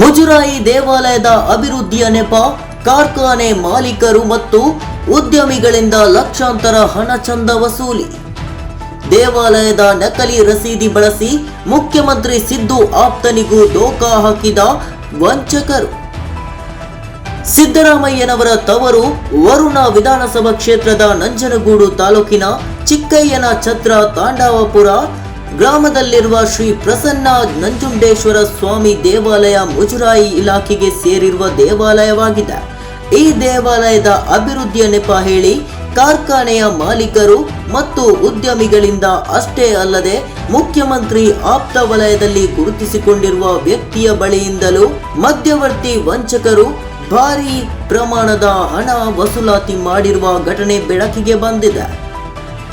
ಮುಜುರಾಯಿ ದೇವಾಲಯದ ಅಭಿವೃದ್ಧಿಯ ನೆಪ ಕಾರ್ಖಾನೆ ಮಾಲೀಕರು ಮತ್ತು ಉದ್ಯಮಿಗಳಿಂದ ಲಕ್ಷಾಂತರ ಹಣ ಚಂದ ವಸೂಲಿ. ದೇವಾಲಯದ ನಕಲಿ ರಸೀದಿ ಬಳಸಿ ಮುಖ್ಯಮಂತ್ರಿ ಸಿದ್ದು ಆಪ್ತನಿಗೂ ದೋಖಾ ಹಾಕಿದ ವಂಚಕರು. ಸಿದ್ದರಾಮಯ್ಯನವರ ತವರು ವರುಣ ವಿಧಾನಸಭಾ ಕ್ಷೇತ್ರದ ನಂಜನಗೂಡು ತಾಲೂಕಿನ ಚಿಕ್ಕಯ್ಯನ ಛತ್ರ ತಾಂಡವಪುರ ಗ್ರಾಮದಲ್ಲಿರುವ ಶ್ರೀ ಪ್ರಸನ್ನ ನಂಜುಂಡೇಶ್ವರ ಸ್ವಾಮಿ ದೇವಾಲಯ ಮುಜರಾಯಿ ಇಲಾಖೆಗೆ ಸೇರಿರುವ ದೇವಾಲಯವಾಗಿದೆ. ಈ ದೇವಾಲಯದ ಅಭಿವೃದ್ಧಿಯ ನೆಪ ಹೇಳಿ ಕಾರ್ಖಾನೆಯ ಮಾಲೀಕರು ಮತ್ತು ಉದ್ಯಮಿಗಳಿಂದ ಅಷ್ಟೇ ಅಲ್ಲದೆ ಮುಖ್ಯಮಂತ್ರಿ ಆಪ್ತ ವಲಯದಲ್ಲಿ ಗುರುತಿಸಿಕೊಂಡಿರುವ ವ್ಯಕ್ತಿಯ ಬಳಿಯಿಂದಲೂ ಮಧ್ಯವರ್ತಿ ವಂಚಕರು ಭಾರಿ ಪ್ರಮಾಣದ ಹಣ ವಸೂಲಾತಿ ಮಾಡಿರುವ ಘಟನೆ ಬೆಳಕಿಗೆ ಬಂದಿದೆ.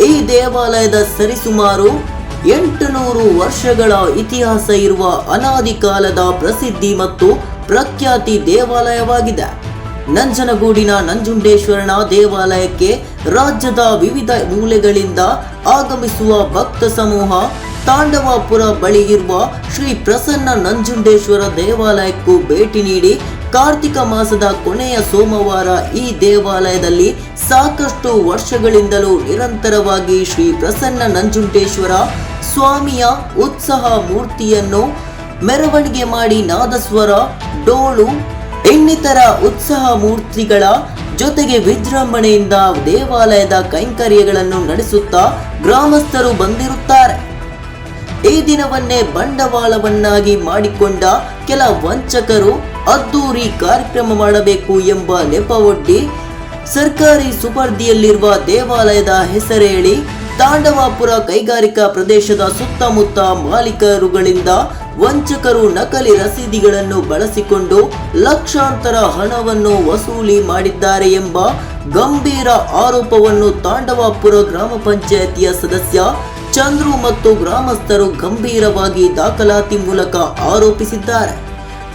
ಈ ದೇವಾಲಯದ ಸರಿಸುಮಾರು ಎಂಟುನೂರು ವರ್ಷಗಳ ಇತಿಹಾಸ ಇರುವ ಅನಾದಿ ಕಾಲದ ಪ್ರಸಿದ್ಧಿ ಮತ್ತು ಪ್ರಖ್ಯಾತಿ ದೇವಾಲಯವಾಗಿದೆ. ನಂಜನಗೂಡಿನ ನಂಜುಂಡೇಶ್ವರನ ದೇವಾಲಯಕ್ಕೆ ರಾಜ್ಯದ ವಿವಿಧ ಮೂಲೆಗಳಿಂದ ಆಗಮಿಸುವ ಭಕ್ತ ಸಮೂಹ ತಾಂಡವಾಪುರ ಬಳಿ ಇರುವ ಶ್ರೀ ಪ್ರಸನ್ನ ನಂಜುಂಡೇಶ್ವರ ದೇವಾಲಯಕ್ಕೂ ಭೇಟಿ ನೀಡಿ ಕಾರ್ತಿಕ ಮಾಸದ ಕೊನೆಯ ಸೋಮವಾರ ಈ ದೇವಾಲಯದಲ್ಲಿ ಸಾಕಷ್ಟು ವರ್ಷಗಳಿಂದಲೂ ನಿರಂತರವಾಗಿ ಶ್ರೀ ಪ್ರಸನ್ನ ನಂಜುಂಡೇಶ್ವರ ಸ್ವಾಮಿಯ ಉತ್ಸಾಹ ಮೂರ್ತಿಯನ್ನು ಮೆರವಣಿಗೆ ಮಾಡಿ ನಾದಸ್ವರ, ಡೋಳು, ಇನ್ನಿತರ ಉತ್ಸಹ ಮೂರ್ತಿಗಳ ಜೊತೆಗೆ ವಿಜೃಂಭಣೆಯಿಂದ ದೇವಾಲಯದ ಕೈಂಕರ್ಯಗಳನ್ನು ನಡೆಸುತ್ತಾ ಗ್ರಾಮಸ್ಥರು ಬಂದಿರುತ್ತಾರೆ. ಈ ದಿನವನ್ನೇ ಬಂಡವಾಳವನ್ನಾಗಿ ಮಾಡಿಕೊಂಡ ಕೆಲ ವಂಚಕರು ಅದ್ದೂರಿ ಕಾರ್ಯಕ್ರಮ ಮಾಡಬೇಕು ಎಂಬ ನೆಪವೊಡ್ಡಿ ಸರ್ಕಾರಿ ಸುಪರ್ದಿಯಲ್ಲಿರುವ ದೇವಾಲಯದ ಹೆಸರೇಳಿ ತಾಂಡವಾಪುರ ಕೈಗಾರಿಕಾ ಪ್ರದೇಶದ ಸುತ್ತಮುತ್ತ ಮಾಲೀಕರುಗಳಿಂದ ವಂಚಕರು ನಕಲಿ ರಸೀದಿಗಳನ್ನು ಬಳಸಿಕೊಂಡು ಲಕ್ಷಾಂತರ ಹಣವನ್ನು ವಸೂಲಿ ಮಾಡಿದ್ದಾರೆ ಎಂಬ ಗಂಭೀರ ಆರೋಪವನ್ನು ತಾಂಡವಾಪುರ ಗ್ರಾಮ ಪಂಚಾಯತಿಯ ಸದಸ್ಯ ಚಂದ್ರು ಮತ್ತು ಗ್ರಾಮಸ್ಥರು ಗಂಭೀರವಾಗಿ ದಾಖಲಾತಿ ಮೂಲಕ ಆರೋಪಿಸಿದ್ದಾರೆ.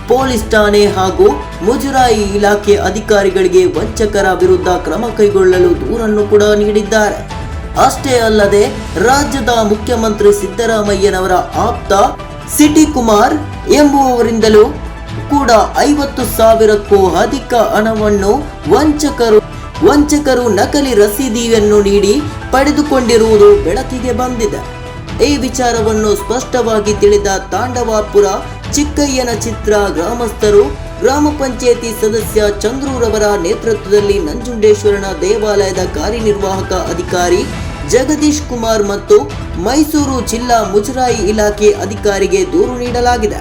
ಪೊಲೀಸ್ ಠಾಣೆ ಹಾಗೂ ಮುಜರಾಯಿ ಇಲಾಖೆ ಅಧಿಕಾರಿಗಳಿಗೆ ವಂಚಕರ ವಿರುದ್ಧ ಕ್ರಮ ಕೈಗೊಳ್ಳಲು ದೂರನ್ನು ಕೂಡ ನೀಡಿದ್ದಾರೆ. ಅಷ್ಟೇ ಅಲ್ಲದೆ ರಾಜ್ಯದ ಮುಖ್ಯಮಂತ್ರಿ ಸಿದ್ದರಾಮಯ್ಯನವರ ಆಪ್ತ ಸಿಟಿ ಕುಮಾರ್ ಎಂಬುವವರಿಂದಲೂ ಕೂಡ ಐವತ್ತು ಸಾವಿರಕ್ಕೂ ಅಧಿಕ ಹಣವನ್ನು ವಂಚಕರು ವಂಚಕರು ನಕಲಿ ರಸೀದಿಯನ್ನು ನೀಡಿ ಪಡೆದುಕೊಂಡಿರುವುದು ಬೆಳಕಿಗೆ ಬಂದಿದೆ. ಈ ವಿಚಾರವನ್ನು ಸ್ಪಷ್ಟವಾಗಿ ತಿಳಿದ ತಾಂಡವಾಪುರ ಚಿಕ್ಕಯ್ಯನ ಚಿತ್ರ ಗ್ರಾಮಸ್ಥರು, ಗ್ರಾಮ ಪಂಚಾಯತಿ ಸದಸ್ಯ ಚಂದ್ರೂರವರ ನೇತೃತ್ವದಲ್ಲಿ ನಂಜುಂಡೇಶ್ವರನ ದೇವಾಲಯದ ಕಾರ್ಯನಿರ್ವಾಹಕ ಅಧಿಕಾರಿ ಜಗದೀಶ್ ಕುಮಾರ್ ಮತ್ತು ಮೈಸೂರು ಜಿಲ್ಲಾ ಮುಜರಾಯಿ ಇಲಾಖೆ ಅಧಿಕಾರಿಗೆ ದೂರು ನೀಡಲಾಗಿದೆ.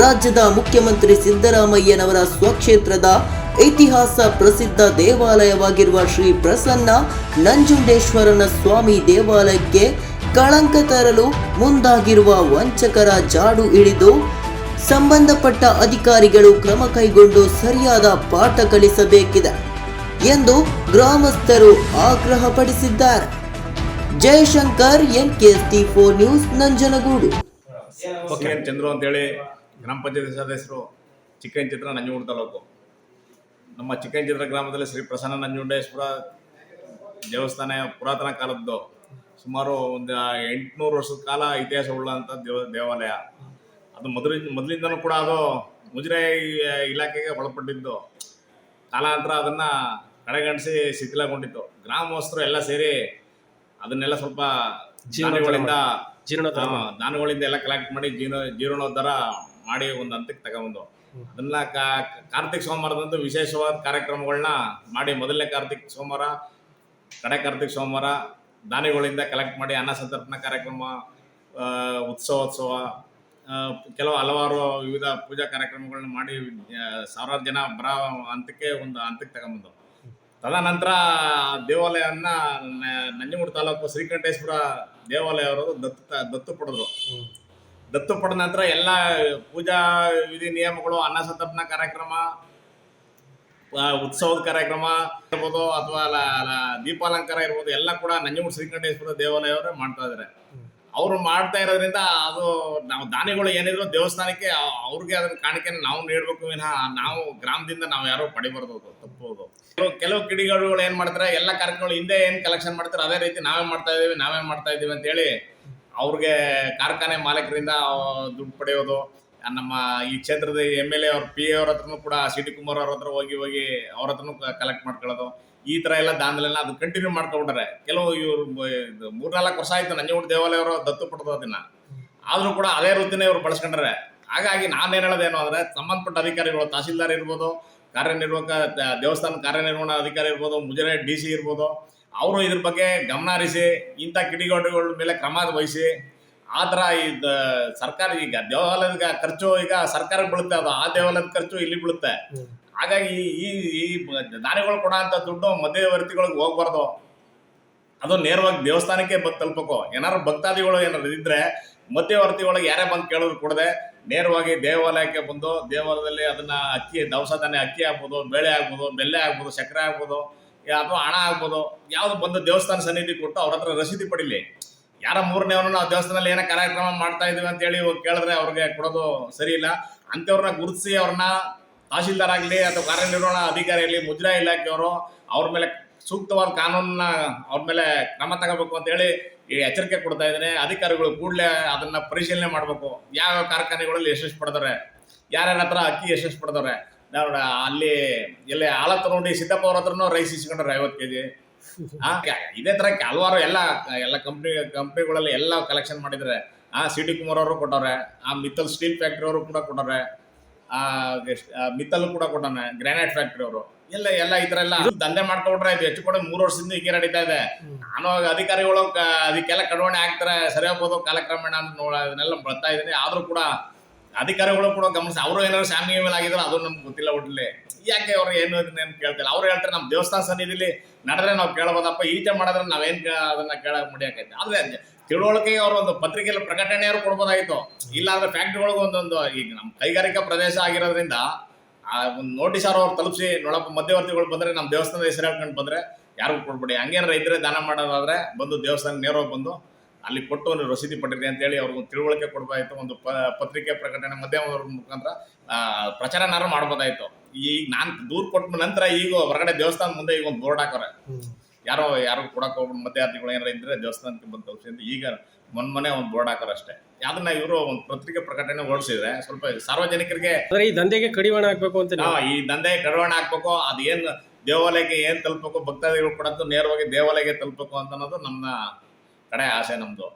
ರಾಜ್ಯದ ಮುಖ್ಯಮಂತ್ರಿ ಸಿದ್ದರಾಮಯ್ಯನವರ ಸ್ವಕ್ಷೇತ್ರದ ಇತಿಹಾಸ ಪ್ರಸಿದ್ಧ ದೇವಾಲಯವಾಗಿರುವ ಶ್ರೀ ಪ್ರಸನ್ನ ನಂಜುಂಡೇಶ್ವರನ ಸ್ವಾಮಿ ದೇವಾಲಯಕ್ಕೆ ಕಳಂಕ ತರಲು ಮುಂದಾಗಿರುವ ವಂಚಕರ ಜಾಡು ಹಿಡಿದು ಸಂಬಂಧಪಟ್ಟ ಅಧಿಕಾರಿಗಳು ಕ್ರಮ ಕೈಗೊಂಡು ಸರಿಯಾದ ಪಾಠ ಕಲಿಸಬೇಕಿದೆ ಎಂದು ಗ್ರಾಮಸ್ಥರು ಆಗ್ರಹಪಡಿಸಿದ್ದಾರೆ. Jayashankar N T four news, Nanjangud. K N Chandru ಅಂತೇಳಿ ಗ್ರಾಮ ಪಂಚಾಯತಿ ಸದಸ್ಯರು ಚಿಕ್ಕನ್ ಚಿತ್ರ ನಂಜನಗೂಡು ತಾಲೂಕು. ನಮ್ಮ ಚಿಕ್ಕನ್ ಚಿತ್ರ ಗ್ರಾಮದಲ್ಲಿ ಶ್ರೀ ಪ್ರಸನ್ನ ನಂಜುಂಡೇಶ್ವರ ದೇವಸ್ಥಾನ ಪುರಾತನ ಕಾಲದ್ದು. ಸುಮಾರು ಒಂದು ಎಂಟುನೂರು ವರ್ಷದ ಕಾಲ ಇತಿಹಾಸ ಉಳ್ಳಂಥ ದೇವ, ದೇವಾಲಯ. ಅದು ಮೊದಲಿನ ಮೊದಲಿಂದನೂ ಕೂಡ ಅದು ಮುಜರಾಯಿ ಇಲಾಖೆಗೆ ಒಳಪಟ್ಟಿದ್ದು. ಕಾಲಾಂತರ ಅದನ್ನು ಕಡೆಗಣಿಸಿ ಶಿಥಿಲಗೊಂಡಿತ್ತು. ಗ್ರಾಮಸ್ಥರು ಎಲ್ಲ ಸೇರಿ ಅದನ್ನೆಲ್ಲ ಸ್ವಲ್ಪ ಜೀವನಗಳಿಂದ ಜೀರ್ಣ ದಾನಗಳಿಂದ ಎಲ್ಲ ಕಲೆಕ್ಟ್ ಮಾಡಿ ಜೀರ್ಣ ಜೀರ್ಣೋದ್ಧಾರ ಮಾಡಿ ಒಂದು ಹಂತಕ್ಕೆ ತಗೊಂಡು ಅದನ್ನ ಕಾರ್ತಿಕ್ ಸೋಮವಾರದಂದು ವಿಶೇಷವಾದ ಕಾರ್ಯಕ್ರಮಗಳನ್ನ ಮಾಡಿ. ಮೊದಲನೇ ಕಾರ್ತಿಕ್ ಸೋಮವಾರ ಕಡೆ ಕಾರ್ತಿಕ್ ಸೋಮವಾರ ದಾನಿಗಳಿಂದ ಕಲೆಕ್ಟ್ ಮಾಡಿ ಅನ್ನ ಸಂತರ್ಪಣಾ ಕಾರ್ಯಕ್ರಮ ಉತ್ಸವೋತ್ಸವ ಕೆಲವು ಹಲವಾರು ವಿವಿಧ ಪೂಜಾ ಕಾರ್ಯಕ್ರಮಗಳನ್ನ ಮಾಡಿ ಸಾವಿರಾರು ಜನ ಬರ ಹಂತಕ್ಕೆ ಒಂದು ಹಂತಕ್ಕೆ ತಗೊಂಬಂದು ತದನಂತರ ದೇವಾಲಯವನ್ನ ನ- ನಂಜನಗೂಡು ತಾಲೂಕು ಶ್ರೀಕಂಠೇಶ್ವರ ದೇವಾಲಯ ಅವರು ದತ್ತು ದತ್ತು ಪಡೆದ್ರು. ದತ್ತು ಪಡೆದ ನಂತರ ಎಲ್ಲ ಪೂಜಾ ವಿಧಿ ನಿಯಮಗಳು ಅನ್ನ ಸಂತರ್ಪಣಾ ಕಾರ್ಯಕ್ರಮ ಉತ್ಸವದ ಕಾರ್ಯಕ್ರಮ ಇರ್ಬೋದು ಅಥವಾ ದೀಪಾಲಂಕಾರ ಇರ್ಬೋದು ಎಲ್ಲ ಕೂಡ ನಂಜನಗೂಡು ಶ್ರೀಕಂಠೇಶ್ವರ ದೇವಾಲಯವರೇ ಮಾಡ್ತಾ ಇದ್ದಾರೆ ಅವರು ಮಾಡ್ತಾ ಇರೋದ್ರಿಂದ ಅದು ನಾವು ದಾನಿಗಳು ಏನಿದ್ರು ದೇವಸ್ಥಾನಕ್ಕೆ ಅವ್ರಿಗೆ ಅದನ್ನ ಕಾಣಿಕೆ ನಾವು ನೀಡಬೇಕು ವಿನಃ ನಾವು ಗ್ರಾಮದಿಂದ ನಾವು ಯಾರು ಪಡಿಬಾರ್ದು ತಪ್ಪುವುದು ಕೆಲವು ಕೆಲವು ಕಿಡಿಗಳು ಏನ್ ಮಾಡ್ತಾರೆ, ಎಲ್ಲ ಕಾರ್ಯಕ್ರಮಗಳು ಹಿಂದೆ ಏನ್ ಕಲೆಕ್ಷನ್ ಮಾಡ್ತಾರೆ, ಅದೇ ರೀತಿ ನಾವೇ ಮಾಡ್ತಾ ಇದೀವಿ ನಾವೇ ಮಾಡ್ತಾ ಇದೀವಿ ಅಂತ ಹೇಳಿ ಅವ್ರಿಗೆ ಕಾರ್ಖಾನೆ ಮಾಲೀಕರಿಂದ ದುಡ್ಡು ಪಡೆಯೋದು ನಮ್ಮ ಈ ಕ್ಷೇತ್ರದ ಎಂ ಎಲ್ ಎ ಅವ್ರ ಪಿ ಅವ್ರ ಹತ್ರನೂ ಕೂಡ ಸಿ ಟಿ ಕುಮಾರ್ ಅವ್ರ ಹತ್ರ ಹೋಗಿ ಹೋಗಿ ಅವ್ರ ಹತ್ರನೂ ಕಲೆಕ್ಟ್ ಮಾಡ್ಕೊಳ್ಳೋದು. ಈ ತರ ಎಲ್ಲ ದಾಂಧಲೆಲ್ಲ ಅದು ಕಂಟಿನ್ಯೂ ಮಾಡ್ಕೊಂಡ್ಬಿಟ್ರೆ ಕೆಲವು ಇವ್ರು ಮೂರ್ನಾಲ್ಕು ವರ್ಷ ಆಯ್ತು, ನಂಜನಗೂಡು ದೇವಾಲಯ ಅವರು ದತ್ತು ಪಡೆದು ಅದನ್ನ ಆದರೂ ಕೂಡ ಅದೇ ವೃತ್ತಿನೇ ಇವ್ರು ಬಳಸ್ಕೊಂಡ್ರೆ. ಹಾಗಾಗಿ ನಾನು ಹೇಳೋದೇನು ಅಂದ್ರೆ, ಸಂಬಂಧಪಟ್ಟ ಅಧಿಕಾರಿಗಳು, ತಹಸೀಲ್ದಾರ್ ಇರ್ಬೋದು, ಕಾರ್ಯನಿರ್ವಾಹಕ ದೇವಸ್ಥಾನ ಕಾರ್ಯನಿರ್ವಹಣಾ ಅಧಿಕಾರಿ ಇರ್ಬೋದು, ಮುಜರೆ, ಡಿ ಸಿ ಇರ್ಬೋದು, ಅವರು ಇದ್ರ ಬಗ್ಗೆ ಗಮನ ಹರಿಸಿ, ಇಂಥ ಕಿಡಿಗೇಡಿಗಳ ಮೇಲೆ ಕ್ರಮ ವಹಿಸಿ ಆ ಥರ ಸರ್ಕಾರ ಈಗ ದೇವಾಲಯದ ಖರ್ಚು ಈಗ ಸರ್ಕಾರಕ್ಕೆ ಬೀಳುತ್ತೆ, ಅದು ಆ ದೇವಾಲಯದ ಖರ್ಚು ಇಲ್ಲಿ ಬೀಳುತ್ತೆ. ಹಾಗಾಗಿ ಈ ಈ ದಾನಿಗಳು ಕೊಡೋ ಅಂತ ದುಡ್ಡು ಮಧ್ಯವರ್ತಿಗಳಿಗೆ ಹೋಗ್ಬಾರ್ದು. ಅದು ನೇರವಾಗಿ ದೇವಸ್ಥಾನಕ್ಕೆ ಬಂದು ತಲುಪಬೇಕು ಏನಾದ್ರು ಭಕ್ತಾದಿಗಳು ಏನಾದ್ರು ಇದ್ರೆ ಮಧ್ಯವರ್ತಿಗಳಿಗೆ ಯಾರೇ ಬಂದು ಕೇಳೋದು ಕೊಡದೆ ನೇರವಾಗಿ ದೇವಾಲಯಕ್ಕೆ ಬಂದು ದೇವಾಲಯದಲ್ಲಿ ಅದನ್ನ ಅಕ್ಕಿ, ದವಸ ಧಾನ್ಯ ಅಕ್ಕಿ ಆಗ್ಬೋದು ಬೇಳೆ ಆಗ್ಬೋದು ಬೆಲ್ಲೆ ಆಗ್ಬೋದು ಸಕ್ಕರೆ ಆಗ್ಬೋದು ಅಥವಾ ಹಣ ಆಗ್ಬೋದು ಯಾವ್ದು ಬಂದು ದೇವಸ್ಥಾನ ಸನ್ನಿಧಿ ಕೊಟ್ಟು ಅವ್ರ ಹತ್ರ ರಸೀದಿ ಪಡಿಲಿ. ಯಾರ ಮೂರನೇವನು ನಾವು ದೇವಸ್ಥಾನದಲ್ಲಿ ಏನೋ ಕಾರ್ಯಕ್ರಮ ಮಾಡ್ತಾ ಇದೀವಿ ಅಂತ ಹೇಳಿ ಕೇಳಿದ್ರೆ ಅವ್ರಿಗೆ ಕೊಡೋದು ಸರಿ ಇಲ್ಲ. ಅಂಥವ್ರನ್ನ ಗುರುತಿಸಿ ಅವ್ರನ್ನ ತಹಶೀಲ್ದಾರ್ ಆಗಲಿ ಅಥವಾ ಕಾರ್ಯನಿರ್ವಹಣಾ ಅಧಿಕಾರಿ ಆಗಲಿ ಮುಜ್ರಾ ಇಲಾಖೆಯವರು ಅವ್ರ ಮೇಲೆ ಸೂಕ್ತವಾದ ಕಾನೂನನ್ನ ಅವ್ರ ಮೇಲೆ ಕ್ರಮ ತಗೋಬೇಕು ಅಂತ ಹೇಳಿ ಈ ಎಚ್ಚರಿಕೆ ಕೊಡ್ತಾ ಇದ್ದೇನೆ. ಅಧಿಕಾರಿಗಳು ಕೂಡಲೇ ಅದನ್ನ ಪರಿಶೀಲನೆ ಮಾಡಬೇಕು. ಯಾವ ಕಾರ್ಖಾನೆಗಳಲ್ಲಿ ಯಶಸ್ಸು ಪಡೆದವ್ರೆ? ಯಾರ್ಯಾರ ಹತ್ರ ಅಕ್ಕಿ ಯಶಸ್ಸು ನೋಡ ಅಲ್ಲಿ ಎಲ್ಲಿ ಆಳತ್ತ ನೋಡಿ ಸಿದ್ದಪ್ಪ ಅವ್ರ ಹತ್ರನೂ ರೈಸ್ ಇಸ್ಕೊಂಡ್ರೆ ಐವತ್ತು ಕೆ ಇದೇ ತರ ಹಲವಾರು ಎಲ್ಲ ಎಲ್ಲ ಕಂಪ್ನಿ ಕಂಪ್ನಿಗಳಲ್ಲಿ ಎಲ್ಲ ಕಲೆಕ್ಷನ್ ಮಾಡಿದ್ರೆ ಆ ಸಿ ಡಿ ಕುಮಾರ್ ಅವರು ಕೊಟ್ಟವ್ರೆ ಆ ಮಿತ್ತಲ್ ಸ್ಟೀಲ್ ಫ್ಯಾಕ್ಟ್ರಿ ಅವರು ಕೂಡ ಕೊಟ್ಟವ್ರೆ ಆ ಮಿತ್ತಲ್ ಕೂಡ ಕೊಟ್ಟಾನೆ ಗ್ರಾನೈಟ್ ಫ್ಯಾಕ್ಟ್ರಿ ಅವರು. ಎಲ್ಲ ಎಲ್ಲ ಈ ತರ ಎಲ್ಲ ದಂಧೆ ಮಾಡ್ಕೊಂಡ್ರೆ ಇದು ಹೆಚ್ಚು ಕೂಡ ಮೂರು ವರ್ಷದಿಂದ ಹೀಗೆ ನಡೀತಾ ಇದೆ. ನಾನು ಅಧಿಕಾರಿಗಳು ಅದಕ್ಕೆಲ್ಲ ಕಡಿವಾಣ ಆಗ್ತಾರೆ ಸರಿ ಹೋಗ್ಬೋದು ಕಾಲಕ್ರಮೇಣ ಅಂತ ಅದನ್ನೆಲ್ಲ ಬರ್ತಾ ಇದ್ದೀನಿ. ಆದ್ರೂ ಕೂಡ ಅಧಿಕಾರಿಗಳು ಕೂಡ ಗಮನಿಸಿ, ಅವರು ಏನಾದ್ರು ಶಾಮಿ ಮೇಲೆ ಆಗಿದ್ರು ಅದು ನಮ್ಗೆ ಗೊತ್ತಿಲ್ಲ ಒಟ್ಟಿಲ್ಲಿ ಯಾಕೆ ಅವ್ರು ಏನು ಏನು ಕೇಳ್ತಿಲ್ಲ ಅವ್ರು ಹೇಳ್ತಾರೆ ನಮ್ಮ ದೇವಸ್ಥಾನ ಸನ್ನಿಧಿಲಿ ನಡೆದ್ರೆ ನಾವು ಕೇಳ್ಬೋದಪ್ಪ ಈಚೆ ಮಾಡಿದ್ರೆ ನಾವೇನ್ ಅದನ್ನ ಕೇಳಕ್ ಮುಡಿಯಾಕೈತೆ ಆದ್ರೆ ತಿಳುವಳಿಕೆ ಅವ್ರು ಒಂದು ಪತ್ರಿಕೆಯಲ್ಲಿ ಪ್ರಕಟಣೆಯವರು ಕೊಡ್ಬೋದಾಗಿತ್ತು. ಇಲ್ಲ ಅಂದ್ರೆ ಫ್ಯಾಕ್ಟ್ರಿಗಳಿಗೆ ಒಂದೊಂದು ಈಗ ನಮ್ಮ ಕೈಗಾರಿಕಾ ಪ್ರದೇಶ ಆಗಿರೋದ್ರಿಂದ, ಆ ಒಂದು ನೋಟಿಸ್ ಅವ್ರು ಅವ್ರು ತಲುಪಿಸಿ, ನೋಡಪ್ಪ, ಮಧ್ಯವರ್ತಿಗಳು ಬಂದ್ರೆ ನಮ್ಮ ದೇವಸ್ಥಾನದ ಹೆಸರು ಹೇಳ್ಕೊಂಡು ಬಂದ್ರೆ ಯಾರಿಗೂ ಕೊಡ್ಬೇಡಿ. ಹಂಗೇನಾರ ಇದ್ರೆ ದಾನ ಮಾಡೋದಾದ್ರೆ ಬಂದು ದೇವಸ್ಥಾನ ನೇರವಾಗಿ ಬಂದು ಅಲ್ಲಿ ಕೊಟ್ಟು ಒಂದು ರಸೀದಿ ಪಟ್ಟಿದೆ ಅಂತೇಳಿ ಅವ್ರಿಗೆ ತಿಳುವಳಿಕೆ ಕೊಡ್ಬೋದಾಯ್ತು ಒಂದು ಪ ಪತ್ರಿಕೆ ಪ್ರಕಟಣೆ ಮಾಧ್ಯಮದ ಮುಖಾಂತರ ಪ್ರಚಾರನಾರು ಮಾಡ್ಬೋದಾಯ್ತು ಈಗ ನಾನು ದೂರ್ ಕೊಟ್ಟ ನಂತರ ಈಗ ಹೊರಗಡೆ ದೇವಸ್ಥಾನ ಮುಂದೆ ಈಗ ಒಂದು ಬೋರ್ಡ್ ಹಾಕೋರೆ. ಯಾರೋ ಯಾರು ಕೊಡಕ್ಕೆ ಹೋಗ್ಬಿಟ್ಟು ಮಧ್ಯಾರ್ಥಿಗಳು ಏನಾರ ಇದ್ರೆ ದೇವಸ್ಥಾನಕ್ಕೆ ಬಂದು ತಲುಪಿಸಿ ಅಂತ ಈಗ ಮೊನ್ನೆ ಮೊನ್ನೆ ಒಂದು ಬೋರ್ಡ್ ಹಾಕೋರು ಅಷ್ಟೇ. ಅದನ್ನ ಇವರು ಒಂದು ಪತ್ರಿಕೆ ಪ್ರಕಟಣೆ ಓಡಿಸಿದ್ರೆ ಸ್ವಲ್ಪ ಸಾರ್ವಜನಿಕರಿಗೆ ಈ ದಂಧೆಗೆ ಕಡಿವಾಣ ಹಾಕ್ಬೇಕು ಅಂತ ಈ ದಂಧೆ ಕಡಿವಾಣ ಹಾಕ್ಬೇಕು ಅದೇನು ದೇವಾಲಯಕ್ಕೆ ಏನು ತಲುಪಬೇಕು ಭಕ್ತಾದಿಗಳು ಕೊಡಂತೂ ನೇರವಾಗಿ ದೇವಾಲಯಕ್ಕೆ ತಲುಪಬೇಕು ಅಂತ ಅನ್ನೋದು ನಮ್ಮ ಕಡೆ ಆಸೆ ನಮ್ದು